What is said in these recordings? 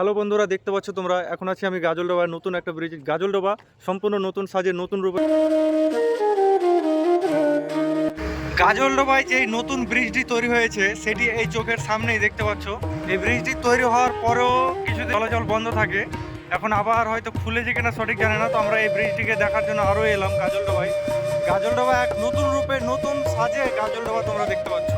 Hello বন্ধুরা, দেখতে পাচ্ছ তোমরা, এখন আছি আমি গাজলডোবার নতুন একটা ব্রিজ গাজলডোবা সম্পূর্ণ নতুন সাজে নতুন রূপে। গাজলডোবায় যে নতুন ব্রিজটি তৈরি হয়েছে, সেটি এই চোখের সামনেই দেখতে পাচ্ছ। এই ব্রিজটি তৈরি হওয়ার পরেও কিছুদিন চলাচল বন্ধ থাকে। এখন আবার হয়তো খুলেছে কিনা সঠিক জানে না, তো আমরা এই ব্রিজটিকে দেখার জন্য আরও এলাম গাজলডোবায় গাজলডোবা এক নতুন রূপে, নতুন সাজে গাজলডোবা তোমরা দেখতে পাচ্ছ।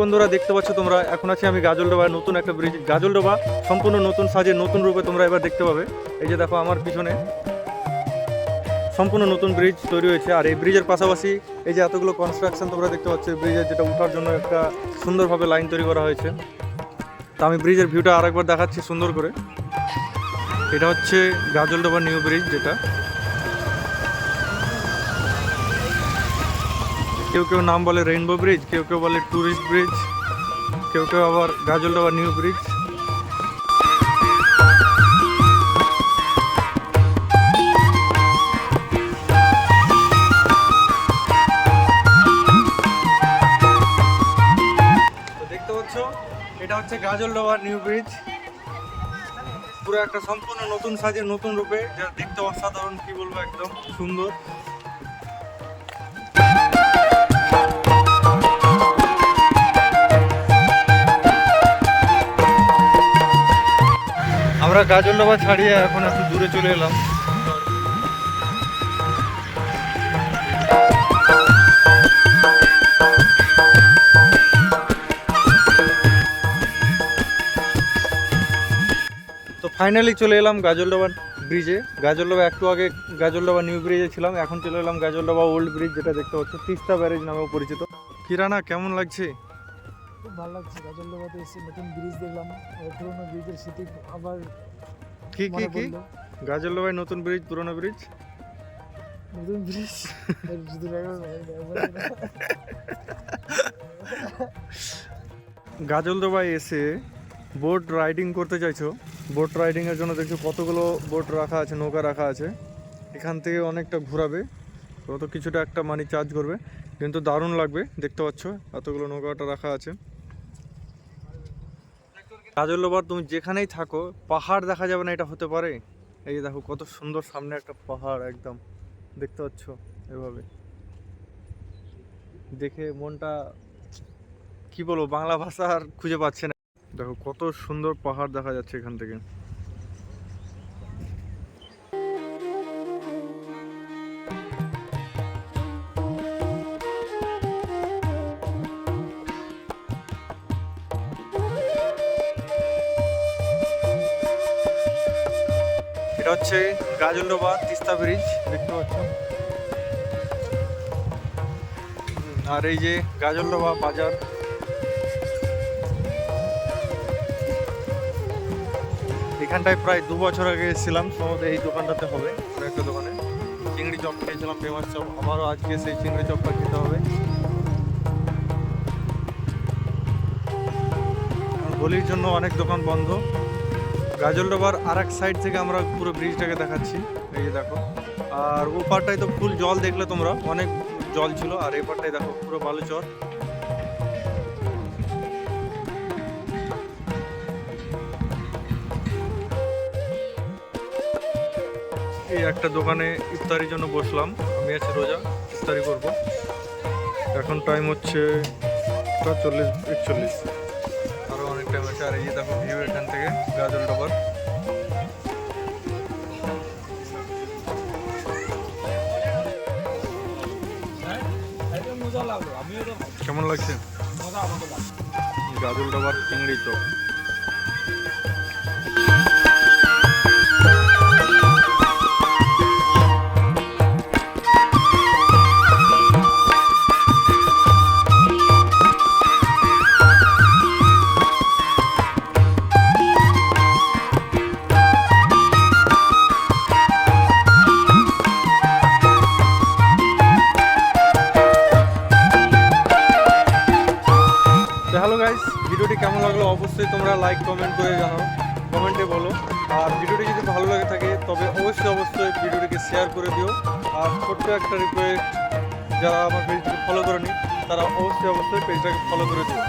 বন্ধুরা দেখতে পাচ্ছ তোমরা, এখন আছি আমি গাজলডোবা নতুন একটা ব্রিজ গাজলডোবা সম্পূর্ণ নতুন সাজে, নতুন রূপে তোমরা এবার দেখতে পাবে। এই যে দেখো আমার পিছনে, সম্পূর্ণ নতুন ব্রিজ তৈরি হয়েছে। আর এই ব্রিজের পাশাপাশি এই যে এতগুলো কনস্ট্রাকশন তোমরা দেখতে পাচ্ছ ব্রিজের যেটা উঠার জন্য একটা সুন্দরভাবে লাইন তৈরি করা হয়েছে। তা আমি ব্রিজের ভিউটা আরেকবার দেখাচ্ছি সুন্দর করে। এটা হচ্ছে গাজলডোবা নিউ ব্রিজ যেটা। কেউ কেউ নাম বলে রেইনবো ব্রিজ কেউ কেউ বলে ট্যুরিস্ট ব্রিজ কেউ কেউ আবার গাজলডোবা নিউ ব্রিজ এটা হচ্ছে গাজলডোবা নিউ ব্রিজ পুরো একটা সম্পূর্ণ নতুন সাজে নতুন রূপে, যা দেখতে অসাধারণ, কি বলব একদম, সুন্দর। আমরা গাজলডোবা ছাড়িয়ে এখন একটু দূরে চলে এলাম। তো ফাইনালি চলে এলাম গাজলডোবা ব্রিজে গাজলডোবা একটু আগে গাজলডোবা নিউ ব্রিজে ছিলাম, এখন চলে এলাম গাজলডোবা ওল্ড ব্রিজ যেটা দেখতে পাচ্ছ, তিস্তা ব্যারেজ নামেও পরিচিত। কিরানা, কেমন লাগছে? খুব ভালো লাগছে। গাজলডোবাতে এসে নতুন ব্রিজ দেখলাম পুরোনো ব্রিজের স্মৃতি আবার কি কি কি? গাজলডোবায় নতুন ব্রিজ পুরনো ব্রিজ নতুন ব্রিজ গাজলদোবায় এসে বোট রাইডিং করতে চাইছো। বোট রাইডিংয়ের জন্য দেখছ কতগুলো বোট রাখা আছে নৌকা রাখা আছে। এখান থেকে অনেকটা ঘোরাবে কত কিছুটা একটা মানি চার্জ করবে। কিন্তু দারুণ লাগবে দেখতে পাচ্ছ এতগুলো নৌকাটা রাখা আছে। গাজলদোবার তুমি যেখানেই থাকো, পাহাড় দেখা যাবে না, এটা হতে পারে? এই দেখো, কত সুন্দর সামনে একটা পাহাড়, একদম। দেখতে পাচ্ছ এভাবে। দেখে মনটা, কি বলব, বাংলা ভাষা আর খুঁজে পাচ্ছে না। দেখো, কত সুন্দর পাহাড় দেখা যাচ্ছে এখান থেকে। হচ্ছে গাজলডোবা তিস্তা ব্রিজ দেখতে পাচ্ছ? আর এই যে গাজলডোবা বাজার। এখানটায় প্রায় দু বছর আগে এসেছিলাম, সম্ভবত এই দোকানটাতে হবে একটা দোকানে। চিংড়ি চপ খেয়েছিলাম, ফেমাস চপ। আবারও আজকে সেই চিংড়ি চপটা খেতে হবে। হোলির জন্য অনেক দোকান বন্ধ। গাজলডোবার আর এক সাইড থেকে আমরা পুরো ব্রিজটাকে দেখাচ্ছি। এই যে দেখো। আর ও পারটায় তো ফুল জল দেখলে তোমরা। অনেক জল ছিল। আর এই পারটায় দেখো, পুরো বালুচর। এই একটা দোকানে ইফতারির জন্য বসলাম। আমি আছি রোজা, ইফতারি করব। এখন টাইম হচ্ছে চল্লিশ, একচল্লিশ। আর এই দেখো ভিউ এখান থেকে গাজল ডবর কেমন লাগছে? গাজল ডবর চিংড়ি চপ। লাইক কমেন্ট করে জানাও কমেন্টে বলো। আর ভিডিওটি যদি ভালো লাগে থাকে, তবে অবশ্যই অবশ্যই ভিডিওটিকে শেয়ার করে দিও। আর ছোট্ট একটা রিকোয়েস্ট যারা আমার পেজটাকে ফলো করেনি, তারা অবশ্যই অবশ্যই পেজটাকে ফলো করে দিও।